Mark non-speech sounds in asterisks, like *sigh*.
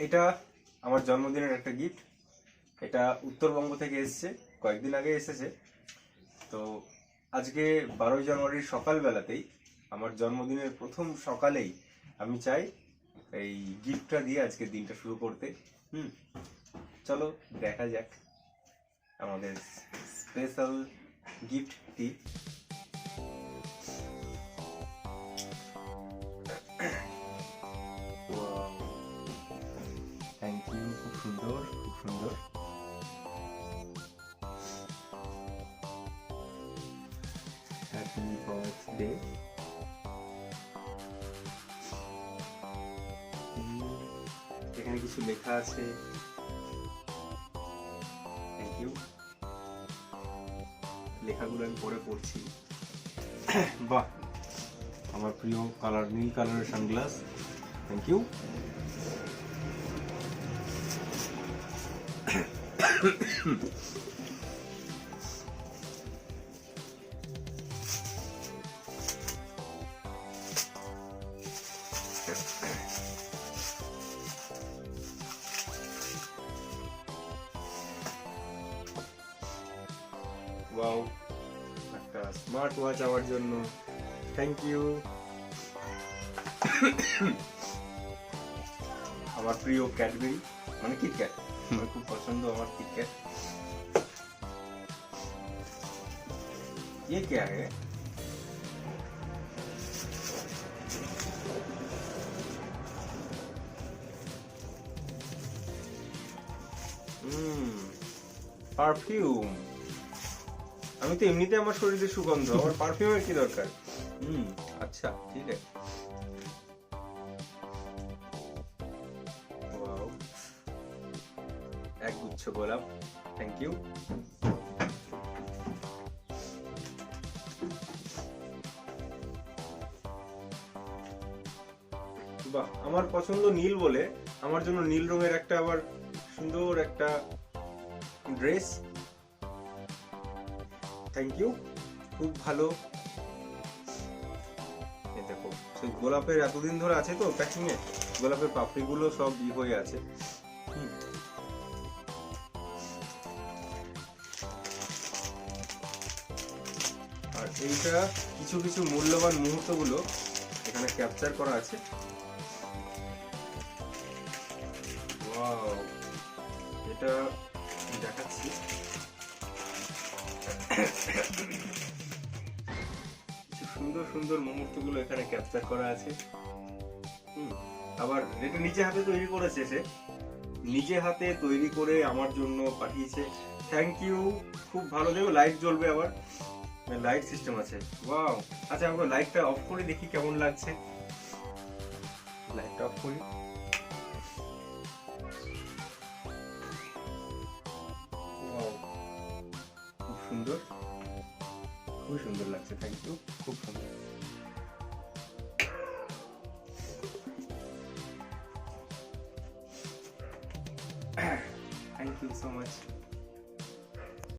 এটা আমার জন্মদিনের একটা গিফট এটা উত্তরবঙ্গ থেকে এসেছে, কয়েকদিন আগে এসেছে। তো আজকে বারোই জানুয়ারির সকালবেলাতেই আমার জন্মদিনের প্রথম সকালেই আমি চাই এই গিফটটা দিয়ে আজকে দিনটা শুরু করতে। হুম, চলো দেখা যাক আমাদের স্পেশাল গিফটটি থ্যাংক সুন্দর হ্যাপি বার্থডে এখানে কিছু লেখা আছে। থ্যাংক ইউ লেখাগুলো আমি পড়ে পড়ছি। বাহ, আমার প্রিয় কালার, নীল কালারের সানগ্লাস। থ্যাংক ইউ ওয়াও একটা স্মার্ট ওয়াচ আমার জন্য। থ্যাংক ইউ *coughs* আমার প্রিয় ক্যাডবেরি। মানে কিটক্যাট আমার খুব পছন্দ আমার কিটক্যাট ये क्या है পারফিউম আমি তো এমনিতে আমার শরীরে সুগন্ধ আমার পারফিউমের কি দরকার হুম আচ্ছা ঠিক আছে গুচ্ছ গোলাপ থ্যাংক ইউ বাহ, আমার পছন্দ নীল বলে। আমার জন্য নীল রঙের একটা আবার সুন্দর একটা ড্রেস। থ্যাংক ইউ খুব ভালো। দেখো, সেই গোলাপের এতদিন ধরে আছে তো প্যাকিং এ গোলাপের পাপড়িগুলো সব ই হয়ে আছে। আর এইটা কিছু কিছু মূল্যবান মুহূর্তগুলো এখানে ক্যাপচার করা আছে। এটা দেখাচ্ছি। সুন্দর সুন্দর মুহূর্তগুলো এখানে ক্যাপচার করা আছে। আবার এটা নিজে হাতে তৈরি করেছে সে। নিজে হাতে তৈরি করে আমার জন্য পাঠিয়েছে। থ্যাংক ইউ খুব ভালো। দেখো লাইট জ্বলবে আবার। লাইট সিস্টেম আছে। ওয়াও আচ্ছা আমরা লাইটটা অফ করে দেখি কেমন লাগছে। লাইটটা অফ করি। খুব সুন্দর। খুব সুন্দর লাগছে থ্যাংক ইউ খুব সুন্দর। Thank you so much